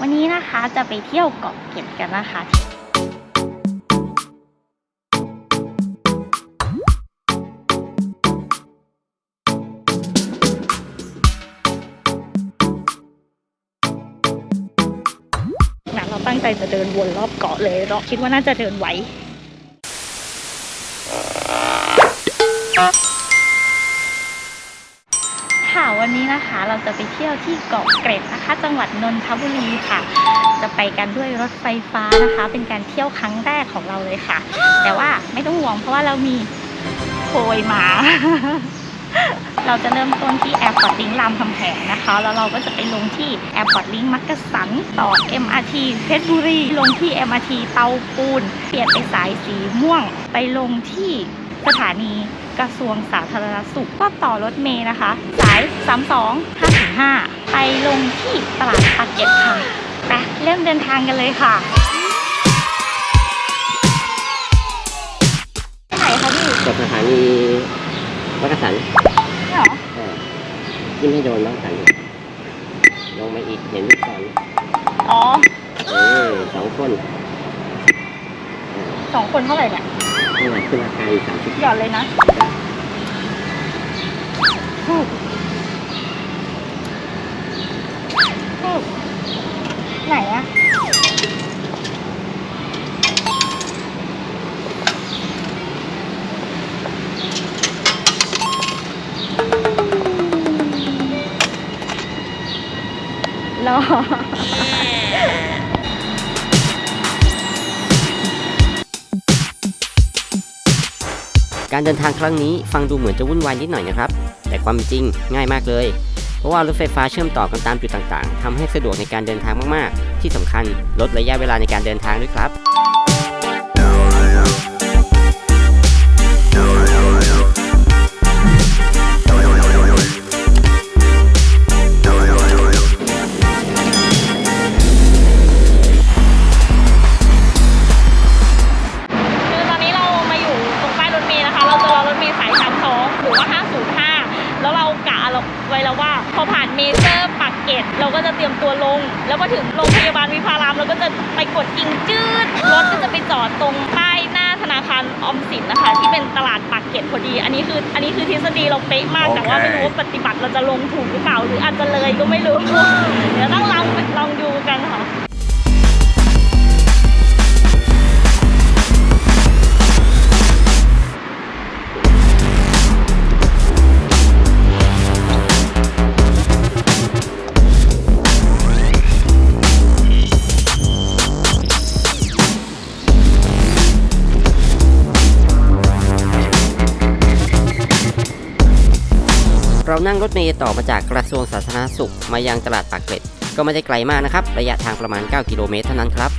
วันนี้นะคะจะไปเที่ยวเกาะเก็ดกันนะคะนะเราตั้งใจจะเดินวนรอบเกาะเลยเราคิดว่าน่าจะเดินไหว วันนี้นะคะเราจะไปเที่ยวที่เกาะเกร็ดนะคะ จังหวัดนนทบุรีค่ะ จะไปกันด้วยรถไฟฟ้านะคะ เป็นการเที่ยวครั้งแรกของเราเลยค่ะ แต่ว่าไม่ต้องห่วงเพราะว่าเรามีโพยมา เราจะเริ่มต้นที่แอร์พอร์ตลิงรามคำแหงนะคะ แล้วเราก็จะไปลงที่แอร์พอร์ตลิงมักกะสันต่อ MRT เพชรบุรี ลงที่ MRT เตาปูน เปลี่ยนไปสายสีม่วง ไปลงที่สถานี กระทรวงสาธารณสุขก็ต่อรถเมย์นะคะ สาย 32 505ไปลงที่ตลาดปากเกร็ดค่ะไปเริ่มเดินทางกันเลยค่ะไปไหนคะพี่จบสถานีมักกะสันเหรอเออยิ้มให้โดนมักกะสันอยู่ลงมาอีกเห็นลูกศรอ๋อ เออสองคน สองคนเท่าไหร่เนี่ย เท่าไหร่ขึ้นราคาอีกสามสิบหย่อนเลยนะ การเดินทางครั้งนี้ฟังดูเหมือนจะวุ่นวายนิดหน่อยนะครับ แต่ความจริงง่ายมากเลย เพราะว่ารถไฟฟ้าเชื่อมต่อกันตามจุดต่างๆทำให้สะดวกในการเดินทางมากๆ ที่สำคัญลดระยะเวลาในการเดินทางด้วยครับ จะเตรียมตัวลง แล้วก็ถึงโรงพยาบาลวิภารามเราก็จะไปกดกิ่งจืดรถก็จะไปจอดตรงป้ายหน้าธนาคารออมสินนะคะ ที่เป็นตลาดปากเกร็ดพอดี อันนี้คืออันนี้คือทฤษฎีเราเป๊ะมากแต่ว่าไม่รู้ว่าปฏิบัติเราจะลงถูกหรือเปล่าหรืออาจจะเลยก็ไม่รู้เดี๋ยวต้องลองลองดูกันค่ะ นั่งรถเมล์ต่อมาจากกระทรวงสาธารณสุข มายังตลาดปากเกร็ด ก็ไม่ได้ไกลมากนะครับ ระยะทางประมาณ 9 กิโลเมตรเท่านั้นครับ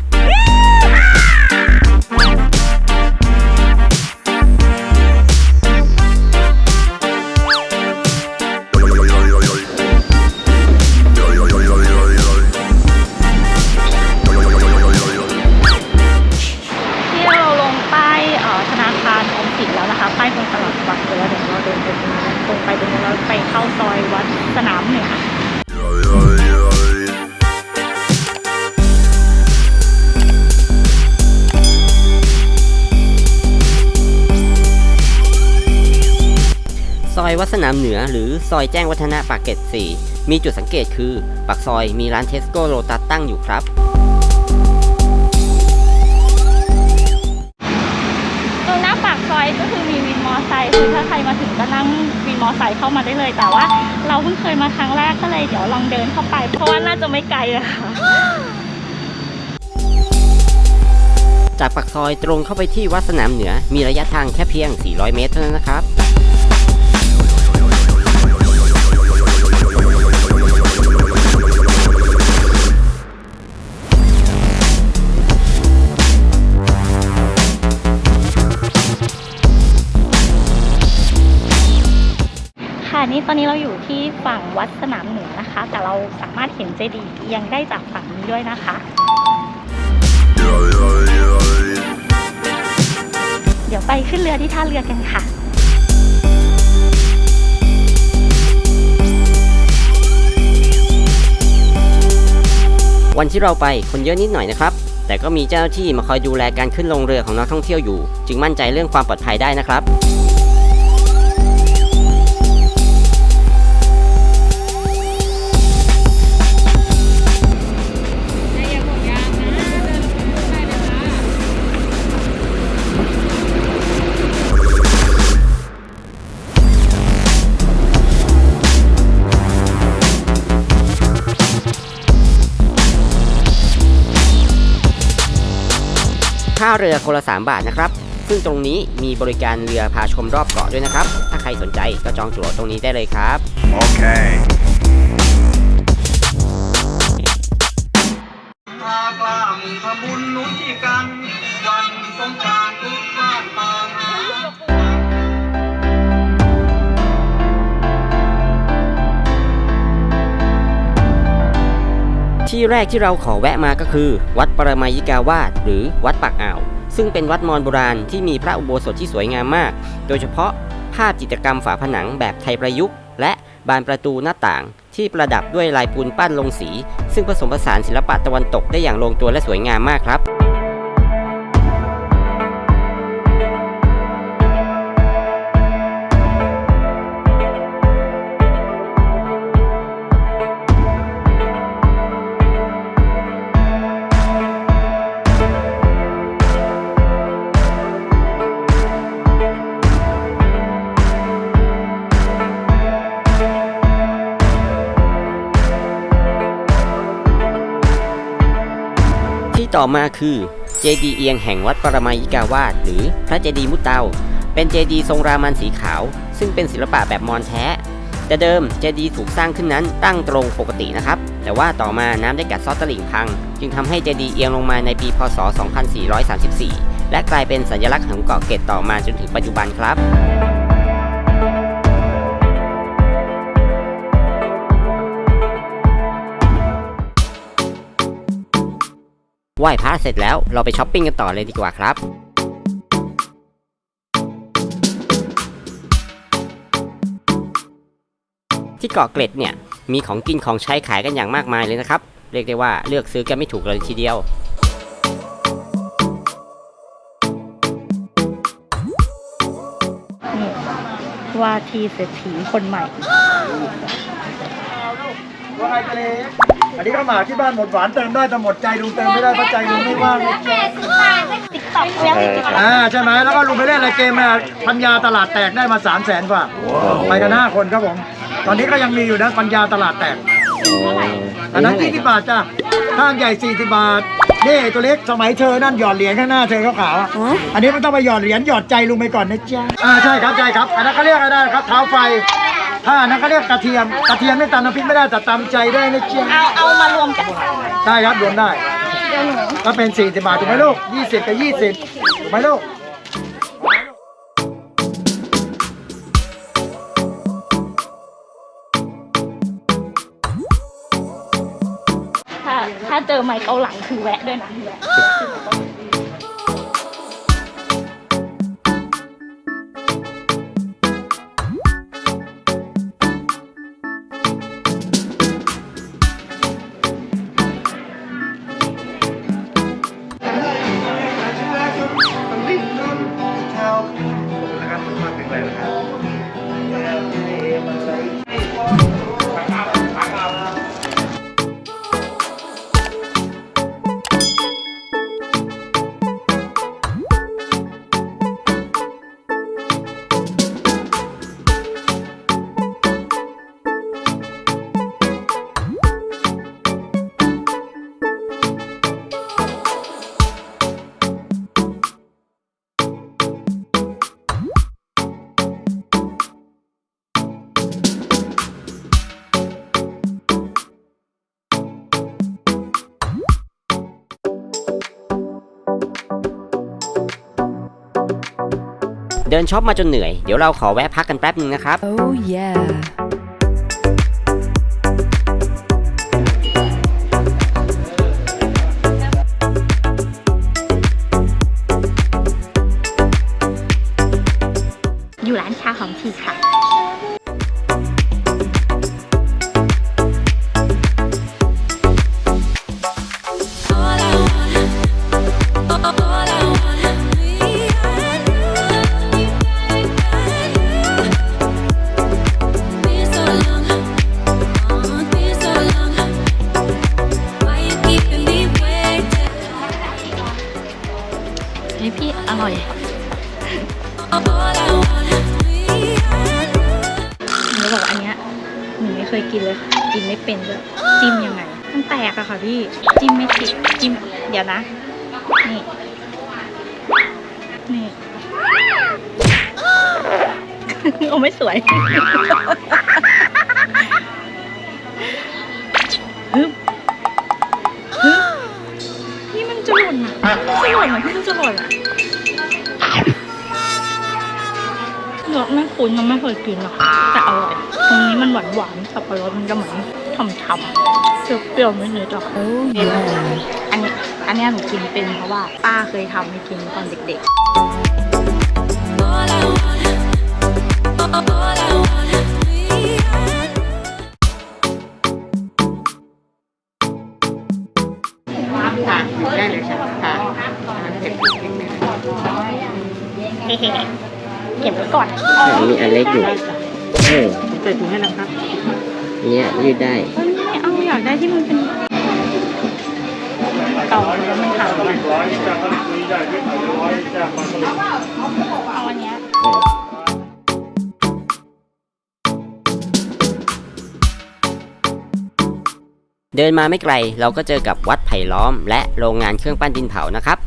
นามเหนือหรือซอยแจ้งวัฒนะปากเกร็ด4 มีจุดสังเกตคือ ปากซอยมีร้านเทสโก้โ t ตัสตั้งอยู่ครับ ตรงหน้าปากซอยก็คือมีวินมอไซค์คือถ้าใครมาถึงก็นั่งวินมอไซค์เข้ามาได้เลย แต่ว่าเราเพิ่งเคยมาครั้งแรกก็เลยเดี๋ยวลองเดินเข้าไป เพราะว่าน่าจะไม่ไกลอะค่ะจากปากซอยตรงเข้าไปที่วัดสนามเหนือมีระยะทางแค่เพียง 400 เมตรเท่านั้นนะครับ นี่ตอนนี้เราอยู่ที่ฝั่งวัดสนามเหนือนะคะ แต่เราสามารถเห็นเจดีย์เอียงได้จากฝั่งนี้ด้วยนะคะ เดี๋ยวไปขึ้นเรือที่ท่าเรือกันค่ะวันที่เราไปคนเยอะนิดหน่อยนะครับ แต่ก็มีเจ้าหน้าที่มาคอยดูแลการขึ้นลงเรือของนักท่องเที่ยวอยู่ จึงมั่นใจเรื่องความปลอดภัยได้นะครับาเรือคนละ 3 บาทนะครับ ซึ่งตรงนี้มีบริการเรือพาชมรอบเกาะด้วยนะครับ ถ้าใครสนใจก็จองตั๋วตรงนี้ได้เลยครับ Okay. พากลางทำบุญหนุนที่กันวัน ที่แรกที่เราขอแวะมาก็คือ วัดปรมัยิกาวาสหรือวัดปากอ่าว ซึ่งเป็นวัดมอญโบราณที่มีพระอุโบสถที่สวยงามมาก โดยเฉพาะภาพจิตรกรรมฝาผนังแบบไทยประยุกต์ และบานประตูหน้าต่าง ที่ประดับด้วยลายปูนปั้นลงสี ซึ่งผสมผสานศิลปะตะวันตกได้อย่างลงตัวและสวยงามมากครับ ต่อมาคือ เจดีย์เอียงแห่งวัดปรมัยยิกาวาสหรือพระเจดีย์มุตเตา เป็นเจดีย์ทรงรามันสีขาว ซึ่งเป็นศิลปะแบบมอญแท้ แต่เดิมเจดีย์ถูกสร้างขึ้นนั้นตั้งตรงปกตินะครับ แต่ว่าต่อมาน้ำได้กัดซอตลิ่งพัง จึงทำให้เจดีย์เอียงลงมาในปีพศ 2434 และกลายเป็นสัญลักษณ์ของเกาะเกร็ดต่อมาจนถึงปัจจุบันครับ ไหว้พระเสร็จแล้วเราไปช้อปปิ้งกันต่อเลยดีกว่าครับที่เกาะเกร็ดเนี่ยมีของกินของใช้ขายกันอย่างมากมายเลยนะครับ เรียกได้ว่าเลือกซื้อกันไม่ถูกเลยทีเดียว ว่าทีเศรษฐีคนใหม่ ว่าไงทะเลอันนี้ข้าวหมากที่บ้านหมดหวานเติมได้แต่หมดใจลุงเติมไม่ได้เพราะใจลุงไม่ว่างติ๊กต็อกแล้วอ่าใช่ไหมแล้วก็ลุงไปเล่นอะไรเกมมาปัญญาตลาดแตกได้มา3 0 0แสนกว่าไปกันห้าคนครับผม ตอนนี้ก็ยังมีอยู่นะปัญญาตลาดแตกอันนั้น20บาทจ้ะข้างใหญ่40บาทนี่ตัวเล็กสมัยเธอนั่นหยอดเหรียญข้างหน้าเธอขาวๆอะอันนี้มันต้องไปหยอดเหรียญหยอดใจลุงไปก่อนนะจ๊ะอ่าใช่ครับใช่ครับอันนั้นก็เรียกอะไรได้ครับเท้าไฟ ถ้าอันนั้นก็เรียกกระเทียม กระเทียมไม่ตำน้ำพริกไม่ได้แต่ตำใจได้นะจ๊ะเอาเอามารวมกันได้ครับรวมได้เดี๋ยวหนูก็เป็น40บาทถูกไหมลูก20กับ20ถูกไหมลูกถ้าถ้าเจอไม้เกาหลังคือแวะด้วยนะ เดินช็อปมาจนเหนื่อย เดี๋ยวเราขอแวะพักกันแป๊บนึงนะครับ Oh yeah. นี่ โอ้ไม่สวยฮึบฮึบนี่มันจะหล่นอะจะหล่นอะพี่มันจะหล่นอะรสไม่คุ้นมันไม่เคยกินหรอกแต่อร่อย ตรงนี้มันหวานหวานๆสับปะรดมันจะเหมือนฉ่ำๆเปรี้ยวๆนิดๆอะอันนี้ อันเนี้ยหนูกินเป็นเพราะว่าป้าเคยทำให้กินตอนเด็กๆค่ะได้เลยค่ะค่ะเก็บเก็บไว้ก่อนมีอันเล็กอยู่เออใส่ถุงให้นะครับอันเนี้ยยืดได้เอ้ยไม่เอาอยากได้ที่มันเป็น เก่าแล้วมันขาวมันเอาอันเนี้ยเดินมาไม่ไกลเราก็เจอกับวัดไผ่ล้อม และโรงงานเครื่องปั้นดินเผานะครับ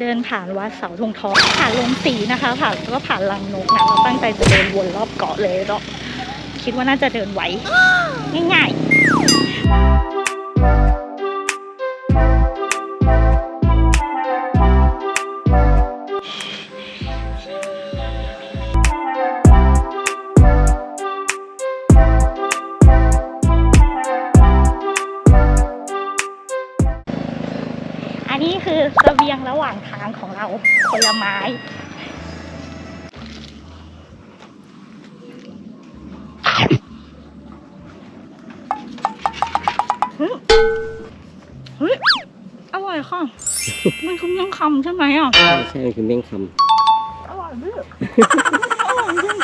เดินผ่านวัดเสาธงทองผ่านลงสีนะคะ ผ่านก็ผ่านลังนกนะเราตั้งใจจะเดินวนรอบเกาะเลยเราคิดว่าน่าจะเดินไหวง่ายๆ อันนี้คือเสบียงระหว่างทางของเราผลไม้เฮ้ยอร่อยค่ะ มันคือเมี่ยงคำใช่ไหมอะ ใช่ใช่คือเมี่ยงคอร่อยพี่อร่อยจริง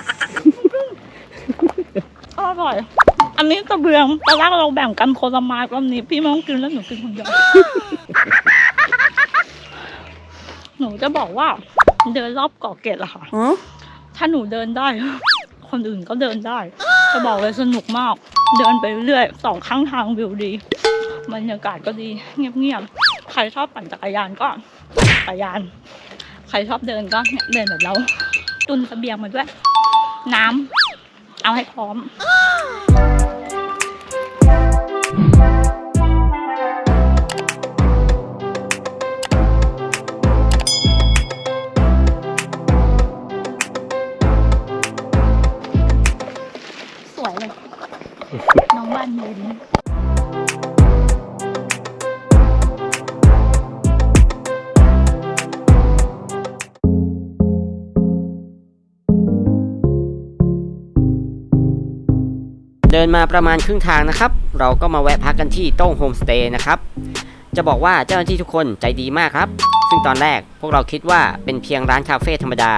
อร่อย อันนี้กระเบืองตอนแรกเราแบ่งกันคนละไม้รอบนี้พี่ไม่ต้องกินแล้วหนูกินคนเดียว หนูจะบอกว่า เดินรอบเกาะเกร็ดอะค่ะถ้าหนูเดินได้ คนอื่นก็เดินได้ จะบอกเลยสนุกมาก เดินไปเรื่อยสองข้างทางวิวดีบรรยากาศก็ดี เงียบๆ ใครชอบปั่นจักรยานก็ปั่นจักรยาน ใครชอบเดินก็เนี่ยเดินแบบเรา ตุนเสบียงมาด้วย น้ำเอาให้พร้อม เลย น้องบ้านยืนเดินมาประมาณครึ่งทางนะครับ เราก็มาแวะพักกันที่โต้งโฮมสเตย์นะครับ จะบอกว่าเจ้าหน้าที่ทุกคนใจดีมากครับ ซึ่งตอนแรกพวกเราคิดว่าเป็นเพียงร้านคาเฟ่ธรรมดา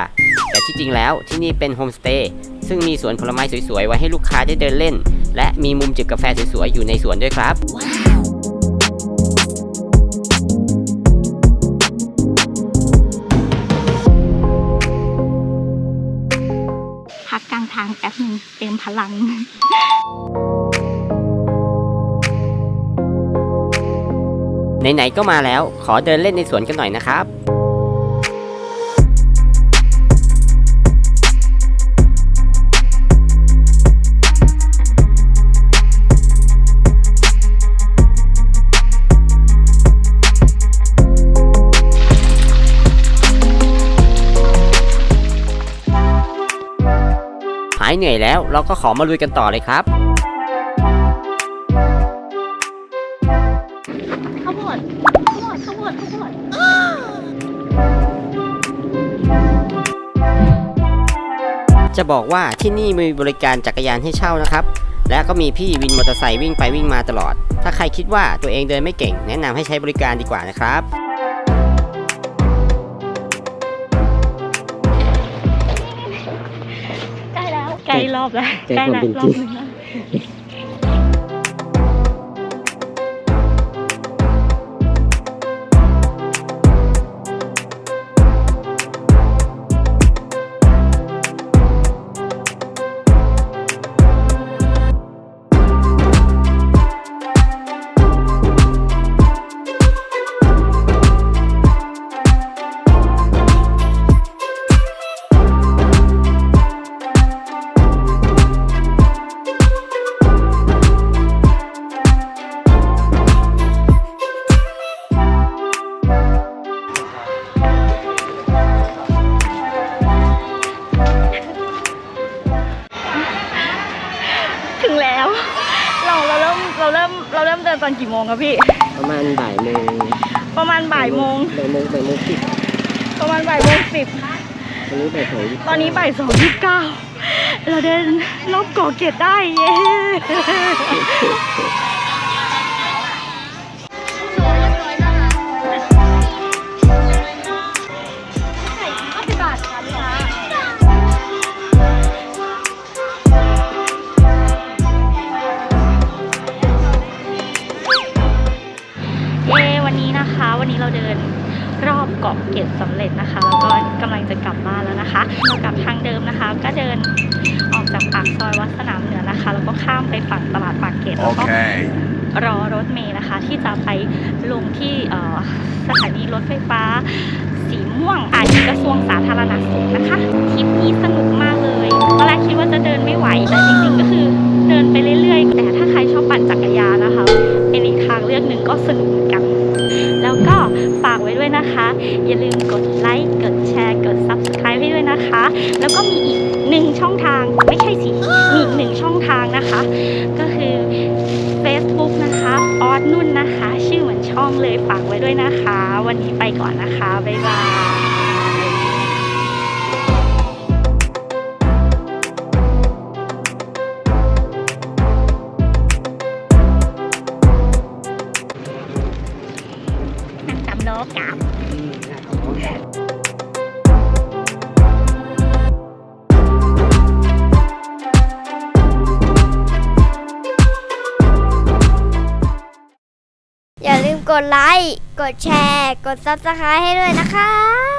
แต่ที่จริงแล้วที่นี่เป็นโฮมสเตย์ ซึ่งมีสวนผลไม้สวยๆ ไว้ให้ลูกค้าได้เดินเล่น และมีมุมจิบกาแฟสวยๆ อยู่ในสวนด้วยครับ พักกลางทางแป๊บหนึ่งเต็มพลัง ไหนๆ ก็มาแล้ว ขอเดินเล่นในสวนกันหน่อยนะครับายเหนื่อยแล้ว เราก็ขอมาลุยกันต่อเลยครับข้าวโพดข้าวโพดข้าวโพดข้าวโพดจะบอกว่าที่นี่มีบริการจักรยานให้เช่านะครับ และก็มีพี่วินมอเตอร์ไซค์วิ่งไปวิ่งมาตลอด ถ้าใครคิดว่าตัวเองเดินไม่เก่ง แนะนำให้ใช้บริการดีกว่านะครับ ใกล้แล้วใกล้รอบแล้วใกล้ความเป็นจริงใกล้แล้วรอบหนึ่งแล้วถึง กี่โมงครับพี่ ประมาณบ่ายโมงประมาณบ่ายโมงบ่ายโมงบ่ายโมงสิบประมาณบ่ายโมงสิบตอนนี้บ่ายสองตอนนี้บ่ายสองยี่สิบเก้าเราเดินรอบเกาะเกร็ดได้เย้ กลับอย่าลืมกดไลค์ กดแชร์ กด Subscribe ให้ด้วยนะคะ